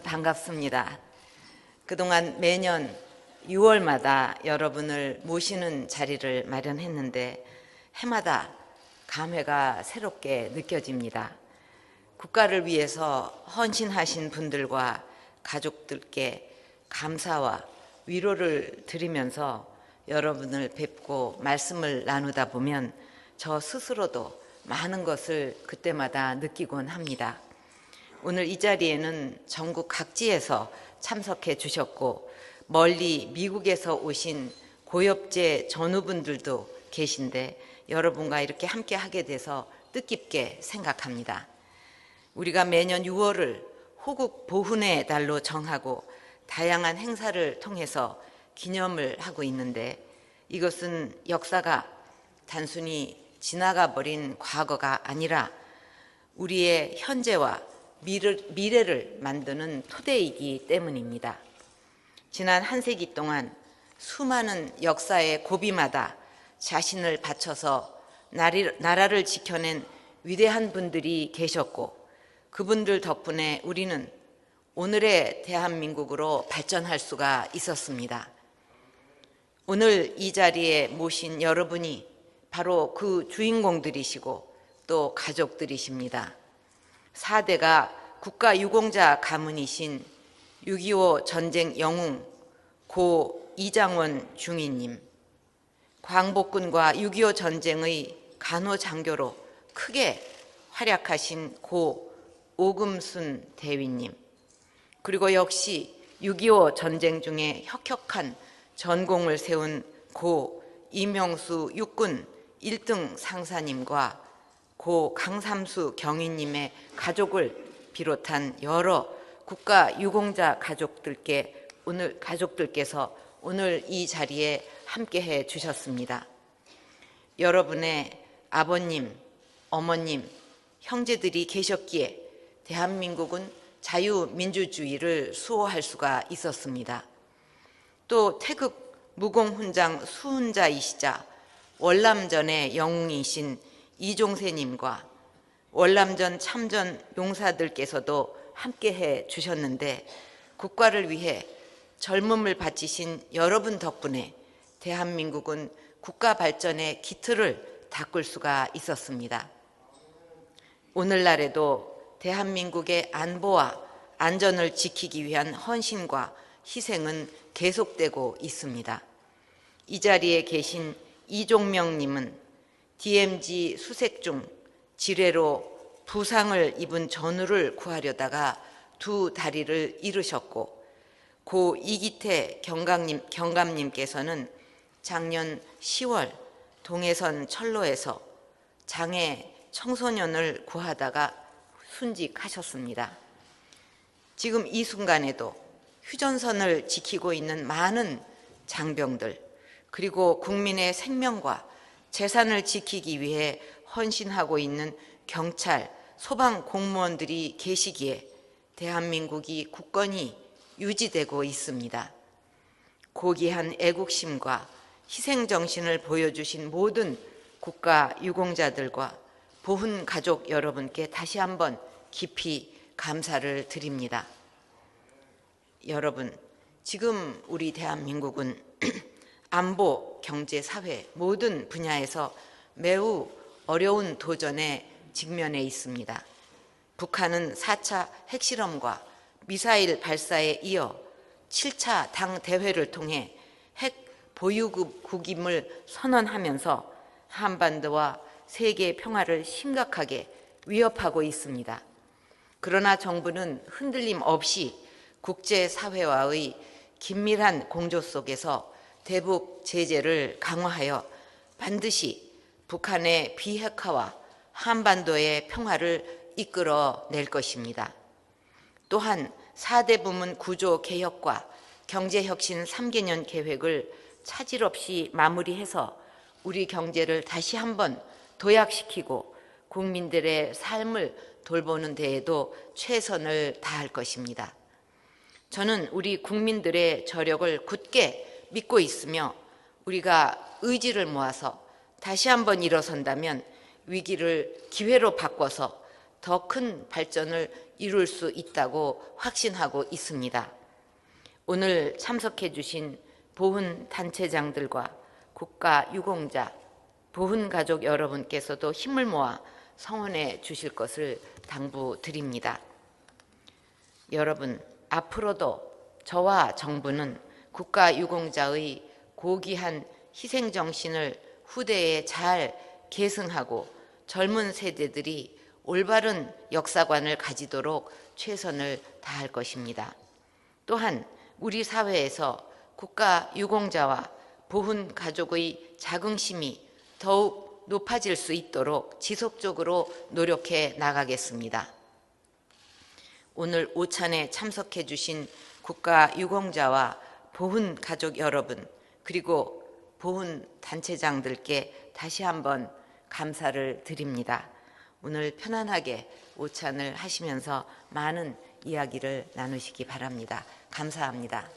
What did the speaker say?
반갑습니다. 그동안 매년 6월마다 여러분을 모시는 자리를 마련했는데 해마다 감회가 새롭게 느껴집니다. 국가를 위해서 헌신하신 분들과 가족들께 감사와 위로를 드리면서 여러분을 뵙고 말씀을 나누다 보면 저 스스로도 많은 것을 그때마다 느끼곤 합니다. 오늘 이 자리에는 전국 각지에서 참석해 주셨고 멀리 미국에서 오신 고엽제 전우분들도 계신데 여러분과 이렇게 함께 하게 돼서 뜻깊게 생각합니다. 우리가 매년 6월을 호국 보훈의 달로 정하고 다양한 행사를 통해서 기념을 하고 있는데 이것은 역사가 단순히 지나가 버린 과거가 아니라 우리의 현재와 미래를 만드는 토대이기 때문입니다. 지난 한 세기 동안 수많은 역사의 고비마다 자신을 바쳐서 나라를 지켜낸 위대한 분들이 계셨고 그분들 덕분에 우리는 오늘의 대한민국으로 발전할 수가 있었습니다. 오늘 이 자리에 모신 여러분이 바로 그 주인공들이시고 또 가족들이십니다. 4대가 국가 유공자 가문이신 6.25 전쟁 영웅 고 이장원 중위님, 광복군과 6.25 전쟁의 간호장교로 크게 활약하신 고 오금순 대위님, 그리고 역시 6.25 전쟁 중에 혁혁한 전공을 세운 고 이명수 육군 1등 상사님과 고 강삼수 경위님의 가족을 비롯한 여러 국가 유공자 가족들께 오늘 가족들께서 오늘 이 자리에 함께해 주셨습니다. 여러분의 아버님, 어머님, 형제들이 계셨기에 대한민국은 자유민주주의를 수호할 수가 있었습니다. 또 태극 무공훈장 수훈자이시자 월남전의 영웅이신 이종세님과 월남전 참전 용사들께서도 함께 해 주셨는데 국가를 위해 젊음을 바치신 여러분 덕분에 대한민국은 국가 발전의 기틀을 닦을 수가 있었습니다. 오늘날에도 대한민국의 안보와 안전을 지키기 위한 헌신과 희생은 계속되고 있습니다. 이 자리에 계신 이종명님은 DMZ 수색 중 지뢰로 부상을 입은 전우를 구하려다가 두 다리를 잃으셨고 고 이기태 경감님, 경감님께서는 작년 10월 동해선 철로에서 장애 청소년을 구하다가 순직하셨습니다. 지금 이 순간에도 휴전선을 지키고 있는 많은 장병들 그리고 국민의 생명과 재산을 지키기 위해 헌신하고 있는 경찰, 소방 공무원들이 계시기에 대한민국이 국권이 유지되고 있습니다. 고귀한 애국심과 희생정신을 보여주신 모든 국가 유공자들과 보훈 가족 여러분께 다시 한번 깊이 감사를 드립니다. 여러분, 지금 우리 대한민국은 안보, 경제, 사회 모든 분야에서 매우 어려운 도전에 직면해 있습니다. 북한은 4차 핵실험과 미사일 발사에 이어 7차 당 대회를 통해 핵 보유국임을 선언하면서 한반도와 세계 평화를 심각하게 위협하고 있습니다. 그러나 정부는 흔들림 없이 국제사회와의 긴밀한 공조 속에서 대북 제재를 강화하여 반드시 북한의 비핵화와 한반도의 평화를 이끌어낼 것입니다. 또한 4대 부문 구조 개혁과 경제혁신 3개년 계획을 차질 없이 마무리해서 우리 경제를 다시 한번 도약시키고 국민들의 삶을 돌보는 데에도 최선을 다할 것입니다. 저는 우리 국민들의 저력을 굳게 믿고 있으며 우리가 의지를 모아서 다시 한번 일어선다면 위기를 기회로 바꿔서 더 큰 발전을 이룰 수 있다고 확신하고 있습니다. 오늘 참석해 주신 보훈 단체장들과 국가 유공자, 보훈 가족 여러분께서도 힘을 모아 성원해 주실 것을 당부드립니다. 여러분, 앞으로도 저와 정부는 국가 유공자의 고귀한 희생 정신을 후대에 잘 계승하고 젊은 세대들이 올바른 역사관을 가지도록 최선을 다할 것입니다. 또한 우리 사회에서 국가 유공자와 보훈 가족의 자긍심이 더욱 높아질 수 있도록 지속적으로 노력해 나가겠습니다. 오늘 오찬에 참석해 주신 국가 유공자와 보훈 가족 여러분 그리고 보훈 단체장들께 다시 한번 감사를 드립니다. 오늘 편안하게 오찬을 하시면서 많은 이야기를 나누시기 바랍니다. 감사합니다.